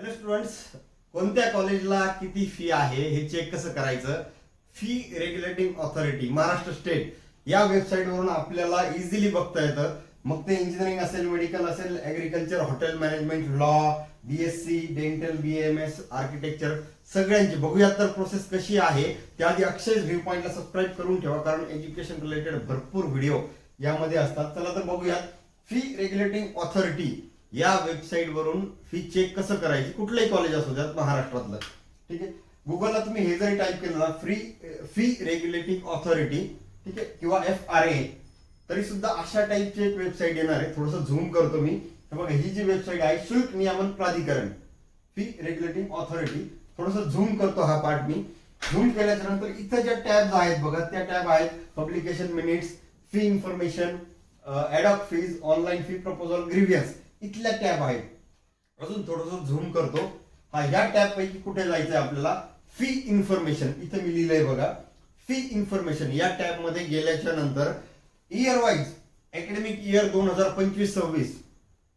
Hello students कोणत्या कॉलेजला किती फी आहे? हे चेक कसं करायचं? Fee regulating authority Maharashtra state या वेबसाईटवरून आपल्याला इझिली बघता येतं. मग ते इंजिनिअरिंग असेल मेडिकल असेल agriculture hotel management law BSc dental B M S architecture सगळ्यांची. बघूयात तर प्रोसेस कशी आहे. त्याआधी अक्षय व्ह्यू पॉईंटला सबस्क्राईब करून ठेवा कारण एज्युकेशन रिलेटेड भरपूर व्हिडिओ यामध्ये असतात. चला तर बघूयात. फी रेग्युलेटिंग ऑथॉरिटी या वेबसाईट वरून फी चेक कसं करायची? कुठलंही कॉलेज असू द्यात महाराष्ट्रातलं. ठीक आहे? गुगलला तुम्ही हे जरी टाईप केलं ना फ्री फी रेग्युलेटिंग ऑथॉरिटी ठीक आहे? किंवा एफ आर ए तरी सुद्धा अशा टाईपची एक वेबसाईट येणार आहे. थोडंसं झूम करतो मी. हे बघा ही जी वेबसाईट आहे शुल्क नियमन प्राधिकरण फी रेग्युलेटिंग ऑथॉरिटी थोडंसं झूम करतो हा पार्ट मी. झूम केल्याच्यानंतर इथं ज्या टॅब आहेत बघा त्या टॅब आहेत publication minutes fee information adopt fees online fee proposal grievance इथल्या टॅब आहेत. अजून थोडस झूम करतो. हा ह्या टॅब पैकी कुठे जायचंय आपल्याला? फी इन्फॉर्मेशन इथं मी लिहिलंय बघा. फी इन्फॉर्मेशन या टॅबमध्ये गेल्याच्यानंतर इयर वाईज अकॅडमिक इयर दोन हजार पंचवीस सव्वीस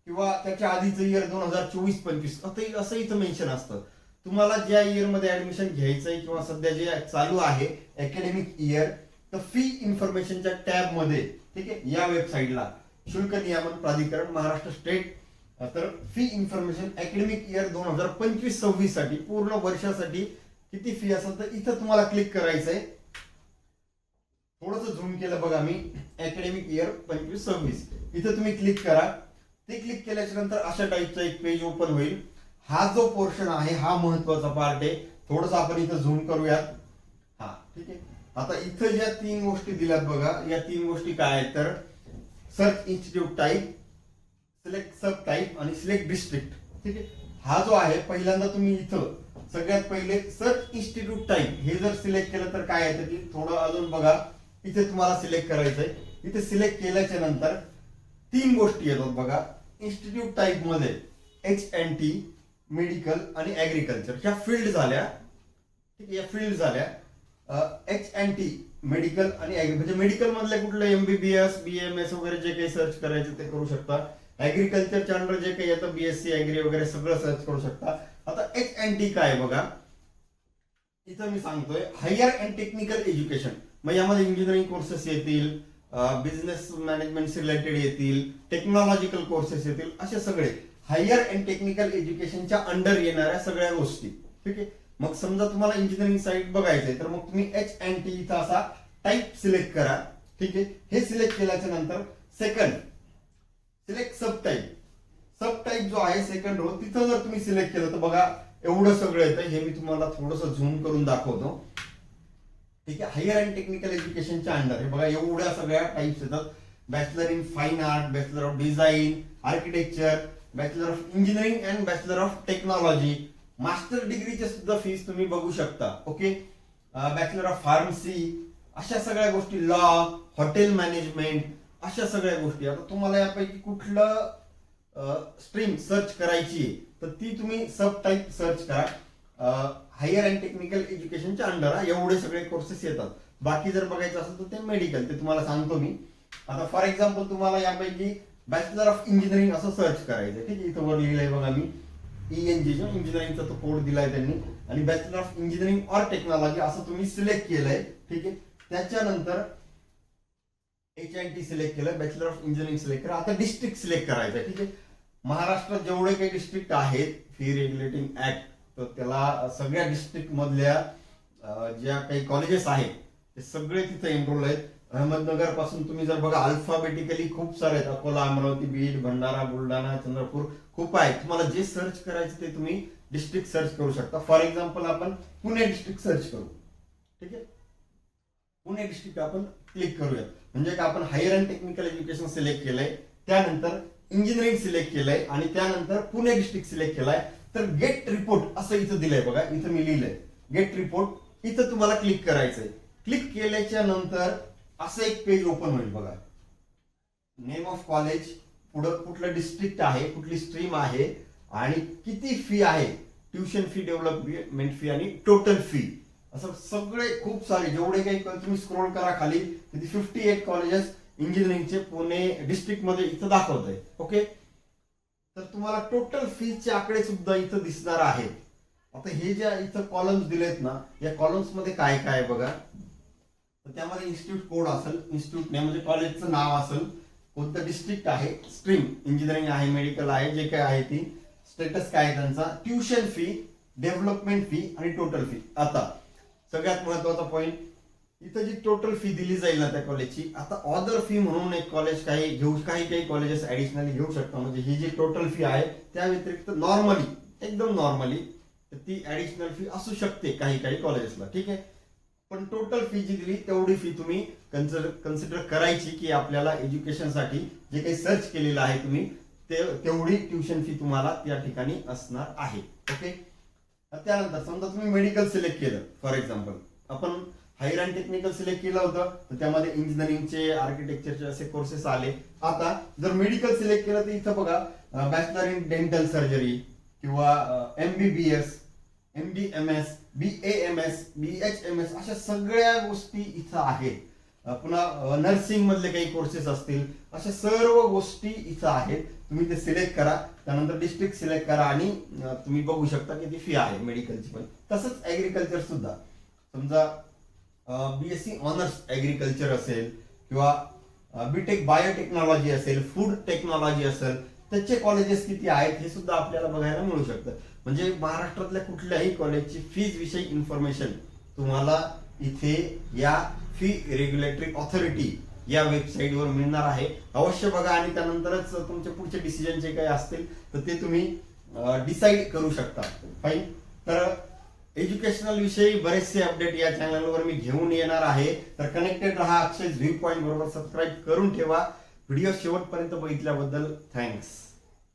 किंवा त्याच्या आधीचं इयर दोन हजार चोवीस पंचवीस असं असं इथं मेन्शन असतं. तुम्हाला ज्या इयरमध्ये ऍडमिशन घ्यायचंय किंवा सध्या जे चालू आहे अकॅडमिक इयर तर फी इन्फॉर्मेशनच्या टॅबमध्ये ठीक आहे या वेबसाईटला शुल्क नियमन प्राधिकरण महाराष्ट्र स्टेट तर फी इन्फॉर्मेशन अकॅडमिक इयर दोन हजार पंचवीस सव्वीससाठी पूर्ण वर्षासाठी किती फी असेल तर इथं तुम्हाला क्लिक करायचं आहे थोडस झूम केलं बघा मी अकॅडमिक इयर पंचवीस सव्वीस. इथं तुम्ही क्लिक करा. ते क्लिक केल्याच्यानंतर अशा टाईपचं एक पेज ओपन होईल. हा जो पोर्शन आहे हा महत्त्वाचा पार्ट आहे. थोडस आपण इथं झूम करूयात. हा ठीक आहे. आता इथं ज्या तीन गोष्टी दिल्यात बघा या तीन गोष्टी काय आहेत तर search institute type select sub type आणि सिलेक्ट डिस्ट्रिक्ट ठीक आहे? हा जो आहे पहिल्यांदा तुम्ही इथं सगळ्यात पहिले सर्च इन्स्टिट्यूट टाईप हे जर सिलेक्ट केलं तर काय येतं की थोडं अजून बघा. इथे तुम्हाला सिलेक्ट करायचंय. इथे सिलेक्ट केल्याच्यानंतर तीन गोष्टी येतात बघा. इन्स्टिट्यूट टाईपमध्ये एच एन टी मेडिकल आणि ऍग्रिकल्चर ह्या फील्ड झाल्या. ठीक आहे? या फील्ड झाल्या. एच एन टी मेडिकल आणि म्हणजे मेडिकल मधले कुठलं एमबीबीएस बी एम एस वगैरे जे काही सर्च करायचं ते करू शकता. ऍग्रिकल्चरच्या अंडर जे काही येतं बीएससी ऍग्री वगैरे सगळं सर्च करू शकता. आता एच एन टी काय बघा? इथं मी सांगतोय हायर अँड टेक्निकल एज्युकेशन मग यामध्ये इंजिनिअरिंग कोर्सेस येतील बिझनेस मॅनेजमेंट रिलेटेड येतील टेक्नॉलॉजिकल कोर्सेस येतील असे सगळे. हायर अँड टेक्निकल एज्युकेशनच्या अंडर येणाऱ्या सगळ्या गोष्टी. ठीक आहे? मग समजा तुम्हाला इंजिनिअरिंग साईट बघायचंय तर मग तुम्ही एच अँड टी इथं असा टाईप सिलेक्ट करा. ठीक आहे? हे सिलेक्ट केल्याच्यानंतर second select sub type sub type जो आहे सेकंड रो तिथं जर तुम्ही सिलेक्ट केलं तर बघा एवढं सगळं येतं. हे मी तुम्हाला थोडंसं झूम करून दाखवतो. ठीक आहे? हायर अँड टेक्निकल एज्युकेशनच्या अंडर हे बघा एवढ्या सगळ्या टाईप्स येतात. Bachelor in fine art bachelor of design architecture bachelor of engineering and bachelor of technology master डिग्रीच्या सुद्धा फीस तुम्ही बघू शकता ओके बॅचलर ऑफ फार्मसी अशा सगळ्या गोष्टी लॉ हॉटेल मॅनेजमेंट अशा सगळ्या गोष्टी. आता तुम्हाला यापैकी कुठलं स्ट्रीम सर्च करायची आहे तर ती तुम्ही सब टाईप सर्च करा हायर अँड टेक्निकल एज्युकेशनच्या अंडर एवढे सगळे कोर्सेस येतात. बाकी जर बघायचं असेल तर ते मेडिकल ते तुम्हाला सांगतो मी. आता फॉर एक्झाम्पल तुम्हाला यापैकी बॅचलर ऑफ इंजिनिअरिंग असं सर्च करायचं ठीक आहे? इथं वर लिहिलंय बघा मी. ई इंजिनिअरिंगचा तो कोड दिलाय त्यांनी. आणि bachelor of engineering or technology असं तुम्ही सिलेक्ट केलंय. ठीक आहे? त्याच्यानंतर एच आय टी सिलेक्ट केलं बॅचलर ऑफ इंजिनिअरिंग सिलेक्ट करा आता डिस्ट्रिक्ट सिलेक्ट करायचं आहे, ठीक आहे? महाराष्ट्रात जेवढे काही डिस्ट्रिक्ट आहेत फी रेग्युलेटिंग ऍक्ट तर त्याला सगळ्या डिस्ट्रिक्ट मधल्या ज्या काही कॉलेजेस आहेत ते सगळे तिथे एनरोल आहेत. अहमदनगरपासून तुम्ही जर बघा अल्फाबेटिकली खूप सारे आहेत. अकोला अमरावती बीड भंडारा बुलढाणा चंद्रपूर खूप आहेत. तुम्हाला जे सर्च करायचं ते तुम्ही डिस्ट्रिक्ट सर्च करू शकता. फॉर एक्झाम्पल आपण पुणे डिस्ट्रिक्ट सर्च करू. ठीक आहे? पुणे डिस्ट्रिक्ट आपण क्लिक करूया म्हणजे का आपण higher and technical education select केलंय त्यानंतर इंजिनिअरिंग सिलेक्ट केलंय आणि त्यानंतर पुणे डिस्ट्रिक्ट सिलेक्ट केलाय. तर गेट रिपोर्ट असं इथं दिलंय बघा. इथं मी लिहिलंय. गेट रिपोर्ट इथं तुम्हाला क्लिक करायचंय. क्लिक केल्याच्यानंतर असं एक पेज ओपन होईल बघा. नेम ऑफ कॉलेज पुढं कुठलं डिस्ट्रिक्ट आहे कुठली स्ट्रीम आहे आणि किती फी आहे ट्युशन फी डेव्हलपमेंट फी आणि टोटल फी असं सगळे खूप सारे जेवढे काही तुम्ही स्क्रोल करा खाली तिथे फिफ्टी एट कॉलेजेस इंजिनिअरिंगचे पुणे डिस्ट्रिक्टमध्ये इथं दाखवत आहे ओके तर तुम्हाला टोटल फीचे आकडे सुद्धा इथं दिसणार आहेत. आता हे ज्या इथं कॉलम्स दिलेत ना या कॉलम्समध्ये काय काय बघा? तर त्यामध्ये इन्स्टिट्यूट कोड असेल इन्स्टिट्यूट नाही म्हणजे कॉलेजचं नाव असेल कोणतं डिस्ट्रिक्ट आहे स्ट्रीम इंजिनिअरिंग आहे मेडिकल आहे जे काय आहे ती स्टेटस काय आहे त्यांचा ट्युशन फी डेव्हलपमेंट फी आणि टोटल फी आता सगळ्यात महत्त्वाचा पॉईंट इथं जी टोटल फी दिली जाईल ना त्या कॉलेजची आता ऑदर फी म्हणून एक कॉलेज काही घेऊ काही काही कॉलेजेस ऍडिशनली घेऊ शकतात म्हणजे ही जी टोटल फी आहे त्या व्यतिरिक्त नॉर्मली एकदम नॉर्मली ती ऍडिशनल फी असू शकते काही काही कॉलेजेसला ठीक आहे? पण टोटल फी जी दिली तेवढी फी तुम्ही कन्सिडर कन्सिडर करायची की आपल्याला एज्युकेशनसाठी जे काही सर्च केलेलं आहे तुम्ही ते तेवढी ट्युशन फी तुम्हाला त्या ठिकाणी असणार आहे. ओके त्यानंतर समजा तुम्ही मेडिकल सिलेक्ट केलं फॉर एक्झाम्पल आपण हायर अँड टेक्निकल सिलेक्ट केलं होतं तर त्यामध्ये इंजिनिअरिंगचे आर्किटेक्चरचे असे कोर्सेस आले. आता जर मेडिकल सिलेक्ट केलं तर इथं बघा बॅचलर इन डेंटल सर्जरी किंवा M B B S M D M S B A M S B H M S अशा सगळ्या गोष्टी इथं आहेत. पुन्हा नर्सिंग मधले काही कोर्सेस असतील अशा सर्व गोष्टी इथं आहेत. तुम्ही ते सिलेक्ट करा. त्यानंतर डिस्ट्रिक्ट सिलेक्ट करा आणि तुम्ही बघू शकता किती फी आहे मेडिकलची पण. तसंच ऍग्रिकल्चर सुद्धा. समजा बीएससी ऑनर्स ऍग्रिकल्चर असेल किंवा बीटेक बायोटेक्नॉलॉजी असेल फूड टेक्नॉलॉजी असेल त्याचे कॉलेजेस किती आहेत हे सुद्धा आपल्याला बघायला मिळू शकतं. म्हणजे महाराष्ट्रातल्या कुठल्याही कॉलेजची फीज विषयी इन्फॉर्मेशन तुम्हाला इथे या फी रेग्युलेटरी ऑथॉरिटी या वेबसाईटवर मिळणार आहे. अवश्य बघा आणि त्यानंतरच तुमचे पुढचे डिसिजन जे काही असतील तर ते तुम्ही डिसाईड करू शकता. फाईन तर एज्युकेशनल विषयी बरेचसे अपडेट या चॅनलवर मी घेऊन येणार आहे. तर कनेक्टेड राहा अक्षय व्ह्यू पॉईंट बरोबर सबस्क्राईब करून ठेवा. व्हिडिओ शेवटपर्यंत बघितल्याबद्दल थँक्स.